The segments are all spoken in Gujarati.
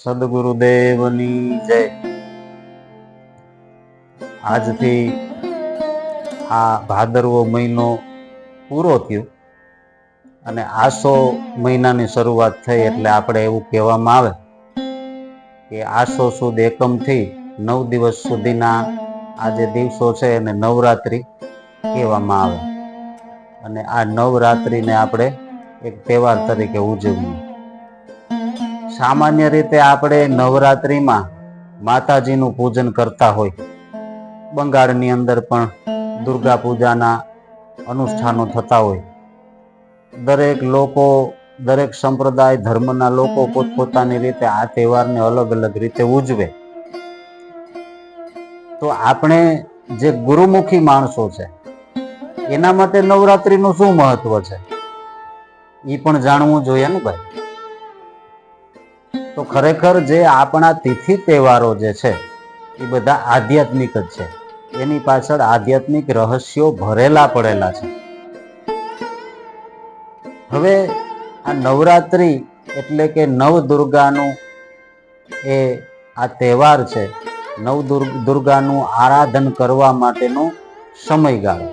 સદગુરુદેવની જય. આજથી આ ભાદરવો મહિનો પૂરો થયો અને આસો મહિનાની શરૂઆત થઈ એટલે આપણે એવું કહેવામાં આવે કે આસો સુદ એકમથી નવ દિવસ સુધીના આ જે દિવસો છે એને નવરાત્રિ કહેવામાં આવે. અને આ નવરાત્રિને આપણે એક તહેવાર તરીકે ઉજવીએ. સામાન્ય રીતે આપણે નવરાત્રિમાં માતાજીનું પૂજન કરતા હોય. બંગાળની અંદર પણ દુર્ગા પૂજાના અનુષ્ઠાનો થતા હોય. દરેક લોકો, દરેક સંપ્રદાય, ધર્મના લોકો પોતપોતાની રીતે આ તહેવારને અલગ અલગ રીતે ઉજવે. તો આપણે જે ગુરુમુખી માણસો છે, એના માટે નવરાત્રીનું શું મહત્વ છે? એ પણ જાણવું જોઈએ ને ભાઈ? તો ખરેખર જે આપણા તિથિ તહેવારો જે છે, એ બધા આધ્યાત્મિક જ છે. એની પાછળ આધ્યાત્મિક રહસ્યો ભરેલા પડેલા છે. હવે આ નવરાત્રિ એટલે કે નવ દુર્ગાનું એ આ તહેવાર છે નવ દુર્ગ- દુર્ગાનું આરાધન કરવા માટેનો સમયગાળો.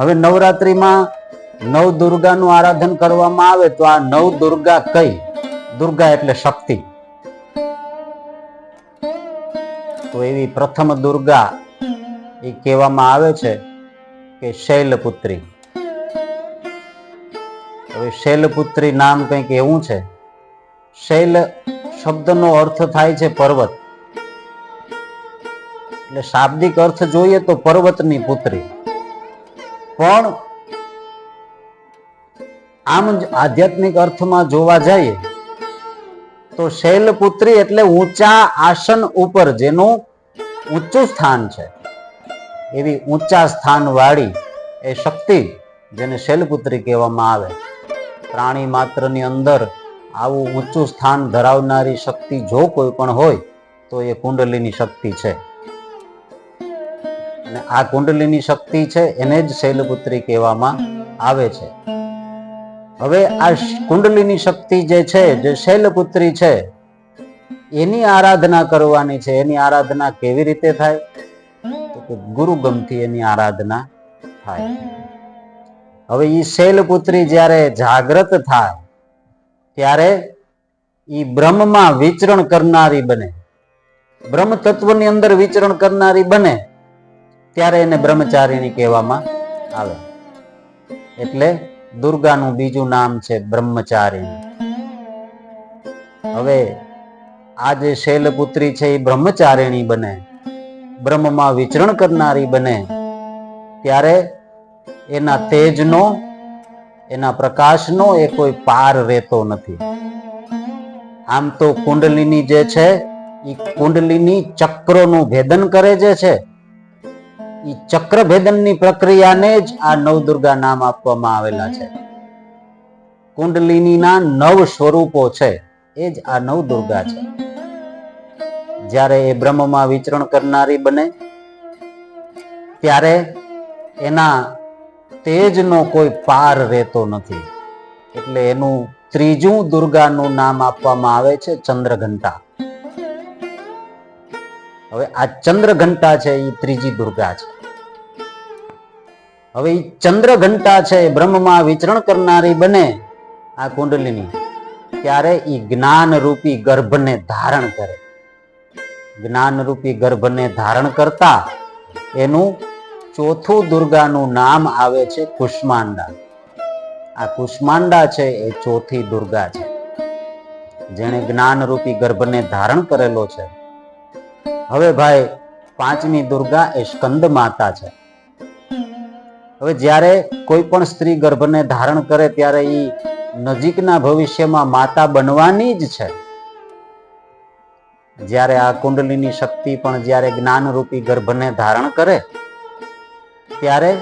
હવે નવરાત્રિમાં નવ દુર્ગાનું આરાધન કરવામાં આવે તો આ નવ દુર્ગા કઈ? દુર્ગા એટલે શક્તિ. તો એવી પ્રથમ દુર્ગા એ કહેવામાં આવે છે કે શૈલપુત્રી. હવે શૈલપુત્રી નામ કંઈક એવું છે. શૈલ શબ્દનો અર્થ થાય છે પર્વત. એટલે શાબ્દિક અર્થ જોઈએ તો પર્વતની પુત્રી. પણ આમ જ આધ્યાત્મિક અર્થમાં જોવા જઈએ તો શૈલપુત્રી એટલે ઊંચા આસન ઉપર, જેનું ઊંચું સ્થાન છે. એવી ઊંચા સ્થાન વાળી એ શક્તિ જેને શૈલપુત્રી કહેવામાં આવે. પ્રાણી માત્રની અંદર આવું ઊંચું સ્થાન ધરાવનારી શક્તિ જો કોઈ પણ હોય, તો એ કુંડલીની શક્તિ છે. અને આ કુંડલીની શક્તિ છે, એને જ શૈલપુત્રી કહેવામાં આવે છે. હવે આ કુંડલીની શક્તિ જે છે, જે શૈલપુત્રી છે, એની આરાધના કરવાની છે. એની આરાધના કેવી રીતે થાય? તો કે ગુરુગમથી એની આરાધના થાય. હવે એ શૈલપુત્રી જ્યારે જાગ્રત થાય, ત્યારે એ બ્રહ્મમાં વિચરણ કરનારી બને. બ્રહ્મ તત્વની અંદર વિચરણ કરનારી બને, ત્યારે એને બ્રહ્મચારીણી કહેવામાં આવે. એટલે દુર્ગાનું બીજું નામ છે બ્રહ્મચારિણી હવે આ જે શૈલપુત્રી છે એ બ્રહ્મચારિણી બને. બ્રહ્મમાં વિચરણ કરનારી બને. ત્યારે એના તેજનો, એના પ્રકાશનો એ કોઈ પાર રહેતો નથી. આમ તો કુંડલીની જે છે એ કુંડલીની ચક્રોનું ભેદન કરે જે છે એ ચક્ર પ્રક્રિયાને જ આ નવદુર્ગા નામ આપવામાં આવેલા છે. કુંડલિનીના નવ સ્વરૂપો છે, એ જ આ નવદુર્ગા છે. જ્યારે એ બ્રહ્મમાં વિચરણ કરનારી બને, ત્યારે એના તેજનો કોઈ પાર રહેતો નથી. એટલે એનું ત્રીજું દુર્ગાનું નામ આપવામાં આવે છે ચંદ્રઘંટા. હવે આ ચંદ્રઘંટા છે એ ત્રીજી દુર્ગા છે. હવે એ ચંદ્રઘંટા છે બ્રહ્મમાં વિચરણ કરનારી બને આ કુંડલીની. ત્યારે એ જ્ઞાનરૂપી ગર્ભને ધારણ કરે. જ્ઞાનરૂપી ગર્ભને ધારણ કરતા એનું ચોથું દુર્ગાનું નામ આવે છે કુષ્માંડા. આ કુષ્માંડા છે, એ ચોથી દુર્ગા છે. જેણે જ્ઞાન રૂપી ગર્ભને ધારણ કરેલો છે. હવે ભાઈ, પાંચમી દુર્ગા એ સ્કંદ માતા છે. હવે જ્યારે કોઈ પણ સ્ત્રી ગર્ભને ધારણ કરે ત્યારે એ નજીકના ભવિષ્યમાં માતા બનવાની જ છે. જ્યારે આ કુંડલીની શક્તિ પણ જ્યારે જ્ઞાનરૂપી ગર્ભને ધારણ કરે, ત્યારે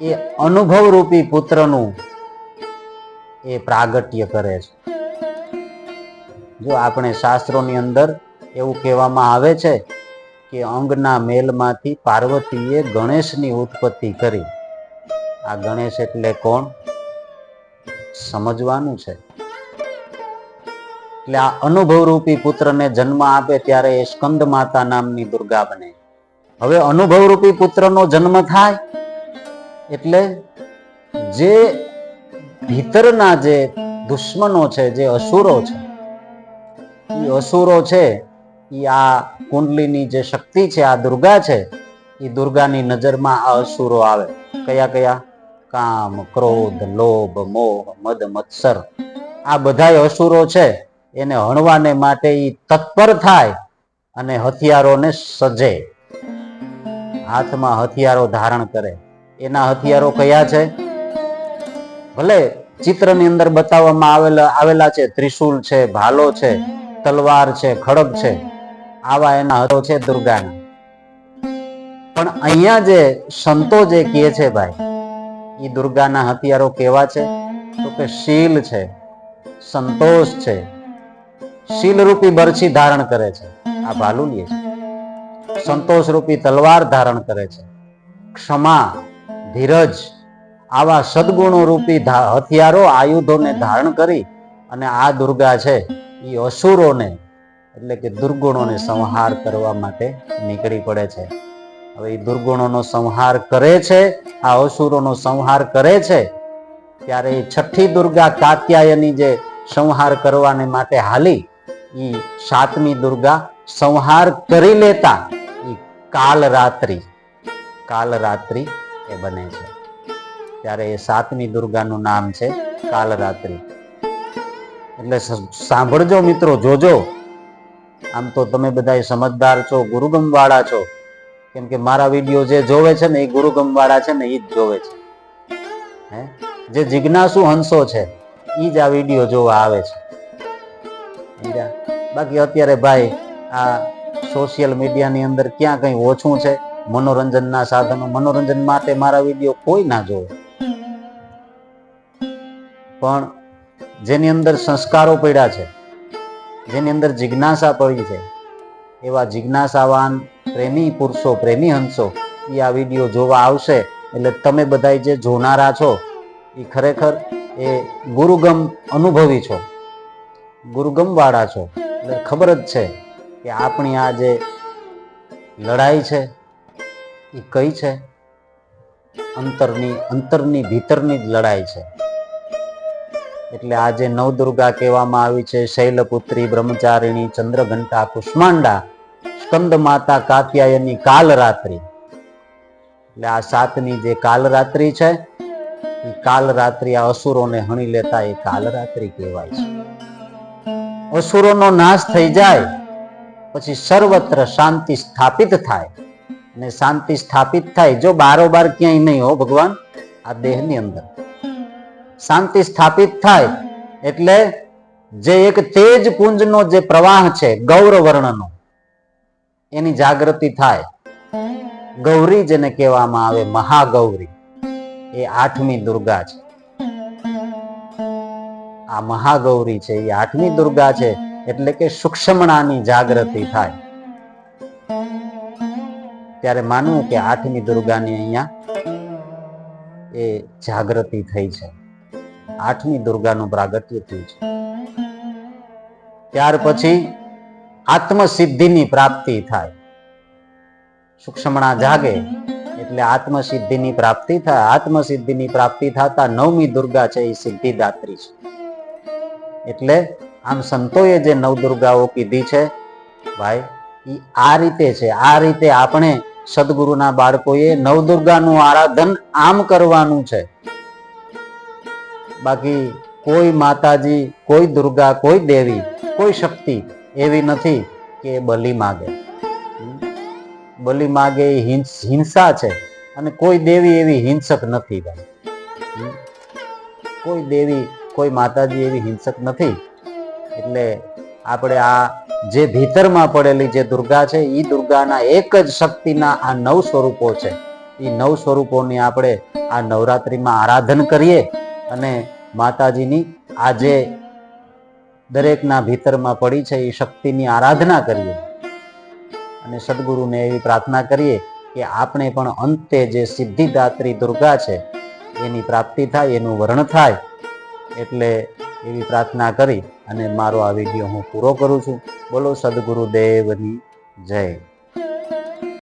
એ અનુભવ રૂપી પુત્રનું એ પ્રાગટ્ય કરે છે. જો આપણે શાસ્ત્રોની અંદર એવું કહેવામાં આવે છે કે અંગના મેલમાંથી પાર્વતીએ ગણેશની ઉત્પત્તિ કરી. આ ગણેશ એટલે કોણ? સમજવાનું છે. એટલે આ અનુભવરૂપી પુત્રને જન્મ આપે ત્યારે એ સ્કંદ માતા નામની દુર્ગા બને. હવે અનુભવરૂપી પુત્રનો જન્મ થાય એટલે જે ભીતરના જે દુશ્મનો છે, જે અસુરો છે, એ અસુરો છે એ આ કુંડલીની જે શક્તિ છે, આ દુર્ગા છે એ દુર્ગાની નજરમાં આ અસુરો આવે. કયા કયા? કામ, ક્રોધ, લોભ, મોહ, મદ, મત્સર. આ બધાય અસુરો છે. એને હણવાને માટે એ તત્પર થાય અને હથિયારોને સજે. હાથમાં હથિયારો ધારણ કરે. એના હથિયારો કયા છે? ભલે ચિત્રની અંદર બતાવવામાં આવેલા આવેલા છે, ત્રિશુલ છે, ભાલો છે, તલવાર છે ખડગ છે. આવા એના હથો છે દુર્ગાના. પણ અહીંયા જે સંતો જે કહે છે ભાઈ એ દુર્ગાના હથિયારો કેવા છે? તો કે શીલ છે, સંતોષ છે, શીલરૂપી બરછી ધારણ કરે છે. આ ભાલુલીએ છે સંતોષ રૂપી તલવાર ધારણ કરે છે. ક્ષમા, ધીરજ, આવા સદગુણો રૂપી હથિયારો આયુધોને ધારણ કરી અને આ દુર્ગા છે એ અસુરોને એટલે કે દુર્ગુણોને સંહાર કરવા માટે નીકળી પડે છે. હવે એ દુર્ગુણોનો સંહાર કરે છે, આ અસુરોનો સંહાર કરે છે, ત્યારે એ છઠ્ઠી દુર્ગા કાત્યાયની જે સંહાર કરવાને માટે હાલી એ સાતમી દુર્ગા સંહાર કરી લેતા એ કાલ રાત્રિ કાલ રાત્રિ એ બને છે. ત્યારે એ સાતમી દુર્ગાનું નામ છે કાલરાત્રિ. એટલે સાંભળજો મિત્રો, જોજો. આમ તો તમે બધા સમજદાર છો ગુરુગમ વાળા છો. કેમ કે મારા વીડિયો જે જોવે છે ને, એ ગુરુગમ વાળા છે ને, એ જ જોવે છે. હે? જે જિજ્ઞાસુ હંસો છે એ જ આ વીડિયો જોવા આવે છે. બાકી અત્યારે ભાઈ, આ સોશિયલ મીડિયાની અંદર ક્યાં કંઈ ઓછું છે? મનોરંજનના સાધનો, મનોરંજન માટે મારા વીડિયો કોઈ ના જોવે. પણ જેની અંદર સંસ્કારો પડ્યા છે જેની અંદર જિજ્ઞાસા પડી છે. એવા જિજ્ઞાસાવાન પ્રેમી પુરુષો, પ્રેમી હંસો એ આ વીડિયો જોવા આવશે. એટલે તમે બધા જે જોનારા છો એ ખરેખર એ ગુરુગમ અનુભવી છો. ગુરુગમવાળા છો. એટલે ખબર જ છે કે આપણી આ જે લડાઈ છે એ કઈ છે? અંતરની અંતરની, ભીતરની જ લડાઈ છે. એટલે આજે નવદુર્ગા કહેવામાં આવી છે, શૈલપુત્રી, બ્રહ્મચારિણી, ચંદ્રઘંટા કુષ્માંડા સ્કંદ માતા કાત્યાયની કાલરાત્રિ. એટલે આ સાતની જે કાલરાત્રિ છે, એ કાલરાત્રિ આ અસુરોને હણી લેતા એ કાલરાત્રિ કહેવાય છે. અસુરોનો નાશ થઈ જાય, પછી સર્વત્ર શાંતિ સ્થાપિત થાય. અને શાંતિ સ્થાપિત થાય જો બારોબાર ક્યાંય નહીં હો ભગવાન, આ દેહની અંદર. શાંતિ સ્થાપિત થાય એટલે જે એક તેજ પુંજનો જે પ્રવાહ છે ગૌર વર્ણનો એની જાગૃતિ થાય. ગૌરી જેને કહેવામાં આવે મહાગૌરી, એ આઠમી દુર્ગા છે. આ મહાગૌરી છે, એ આઠમી દુર્ગા છે, એટલે કે સૂક્ષ્મણાની જાગૃતિ થાય. ત્યારે માનવું કે આઠમી દુર્ગાની અહીંયા એ જાગૃતિ થઈ છે. આઠમી દુર્ગાનું પ્રાગટ્ય થયું છે. ત્યાર પછી આત્મસિદ્ધિની પ્રાપ્તિ થાય. સુક્ષમણા જાગે એટલે આત્મસિદ્ધિની પ્રાપ્તિ થાય. આત્મસિદ્ધિની પ્રાપ્તિ થતા નવમી દુર્ગા છે એ સિદ્ધિદાત્રી છે. એટલે આમ સંતોએ જે નવ દુર્ગાઓ કીધી છે, ભાઈ એ આ રીતે છે. આ રીતે આપણે સદગુરુના બાળકોએ નવદુર્ગાનું આરાધન આમ કરવાનું છે. બાકી કોઈ માતાજી, કોઈ દુર્ગા, કોઈ દેવી, કોઈ શક્તિ એવી નથી કે બલિ માગે. બલિ માગે એ હિંસ- છે અને કોઈ દેવી એવી હિંસક નથી ભાઈ. કોઈ દેવી, કોઈ માતાજી એવી હિંસક નથી. એટલે આપણે આ જે ભીતરમાં પડેલી જે દુર્ગા છે એ દુર્ગાના એક જ શક્તિના આ નવ સ્વરૂપો છે. એ નવ સ્વરૂપોની આપણે આ નવરાત્રિમાં આરાધન કરીએ અને માતાજીની આજે દરેકના ભીતરમાં પડી છે એ શક્તિની આરાધના કરીએ. અને સદગુરુને એવી પ્રાર્થના કરીએ કે આપણે પણ અંતે જે સિદ્ધિદાત્રી દુર્ગા છે, એની પ્રાપ્તિ થાય, એનું વર્ણ થાય, એટલે એવી પ્રાર્થના કરી અને મારો આ વીડિયો હું પૂરો કરું છું. બોલો સદગુરુદેવની જય.